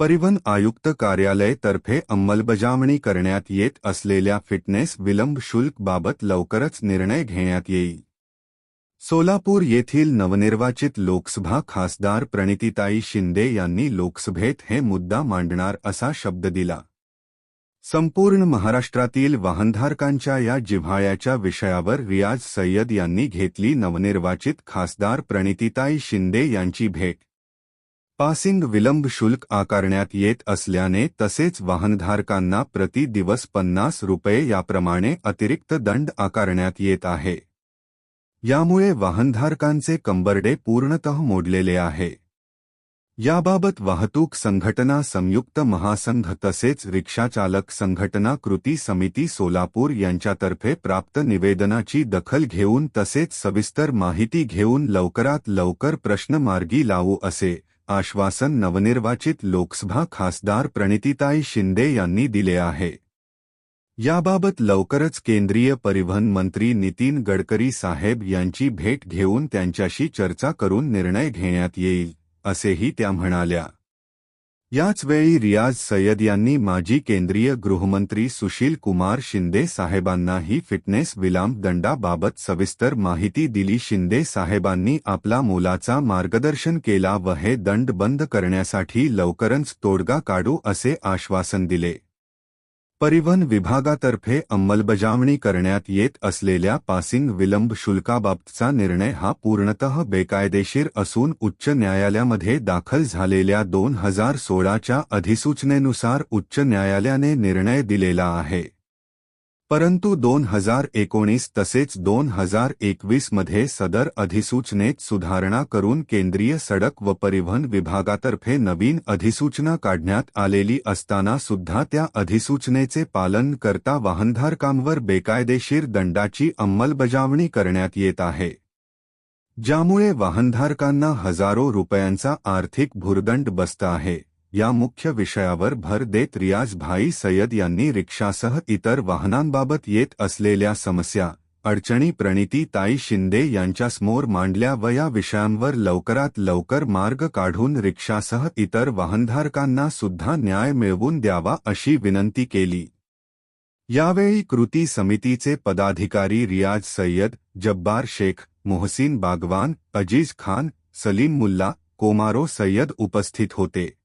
परिवहन आयुक्त कार्यालय तर्फे अंमलबजावणी करण्यात येत असलेल्या फिटनेस विलंब शुल्क बाबत लवकरच निर्णय घेण्यात येईल. सोलापूर येथील नवनिर्वाचित लोकसभा खासदार प्रणितीताई शिंदे यांनी लोकसभेत हे मुद्दा मांडणार असा शब्द दिला. संपूर्ण महाराष्ट्रातील वाहनधारकांच्या या जिव्हाळ्याच्या विषयावर रियाज सय्यद यांनी घेतली नवनिर्वाचित खासदार प्रणितीताई शिंदे यांची भेट. पासिंग विलंब शुल्क आकारण्यात येत असल्याने तसेच वाहनधारकांना प्रति दिवस पन्नास रुपये याप्रमाणे अतिरिक्त दंड आकारण्यात येत आहे. यामुळे वाहनधारकांचे कंबरडे पूर्णतः मोडलेले आहे. याबाबत वाहतूक संघटना संयुक्त महासंघ तसेच रिक्षाचालक संघटना कृती समिती सोलापूर यांच्यातर्फे प्राप्त निवेदनाची दखल घेऊन तसेच सविस्तर माहिती घेऊन लवकरात लवकर प्रश्न मार्गी लावू असे आश्वासन नवनिर्वाचित लोकसभा खासदार प्रणितीताई शिंदे यांनी दिले आहे. याबाबत लवकरच केंद्रीय परिवहन मंत्री नितीन गडकरी साहेब यांची भेट घेऊन त्यांच्याशी चर्चा करून निर्णय घेण्यात येईल असेही त्या म्हणाल्या. याचवेळी रियाज सय्यद यांनी माजी केंद्रीय गृहमंत्री सुशील कुमार शिंदे साहेबांनाही फिटनेस विलांब दंडाबाबत सविस्तर माहिती दिली. शिंदे साहेबांनी आपला मोलाचा मार्गदर्शन केला व हे दंड बंद करण्यासाठी लवकरच तोडगा काढू असे आश्वासन दिले. परिवहन विभागातर्फे अंमलबजावणी करण्यात येत असलेल्या पासिंग विलंब शुल्काबाबतचा निर्णय हा पूर्णतः बेकायदेशीर असून उच्च न्यायालयामध्ये दाखल झालेल्या दोन हजार सोळाच्या अधिसूचनेनुसार उच्च न्यायालयाने निर्णय दिलेला आहे. परंतु दोन हजार एकोणीस तसेच दोन हजार एकवीसमध्ये सदर अधिसूचनेत सुधारणा करून केंद्रीय सडक व परिवहन विभागातर्फे नवीन अधिसूचना काढण्यात आलेली असताना सुद्धा त्या अधिसूचनेचे पालन करता वाहनधारकांवर बेकायदेशीर दंडाची अंमलबजावणी करण्यात येत आहे. ज्यामुळे वाहनधारकांना हजारो रुपयांचा आर्थिक भुर्दंड बसत आहे. या मुख्य विषयावर भर देत रियाज भाई सय्यद यांनी रिक्षासह इतर वाहनांबाबत येत असलेल्या समस्या अडचणी प्रणिती ताई शिंदे यांच्यासमोर मांडल्या व या विषयांवर लवकरात लवकर मार्ग काढून रिक्षासह इतर वाहनधारकांना सुद्धा न्याय मिळवून द्यावा अशी विनंती केली. यावेळी कृती समितीचे पदाधिकारी रियाज सय्यद जब्बार शेख मोहसिन बागवान अजीज खान सलीम मुल्ला कोमारो सय्यद उपस्थित होते.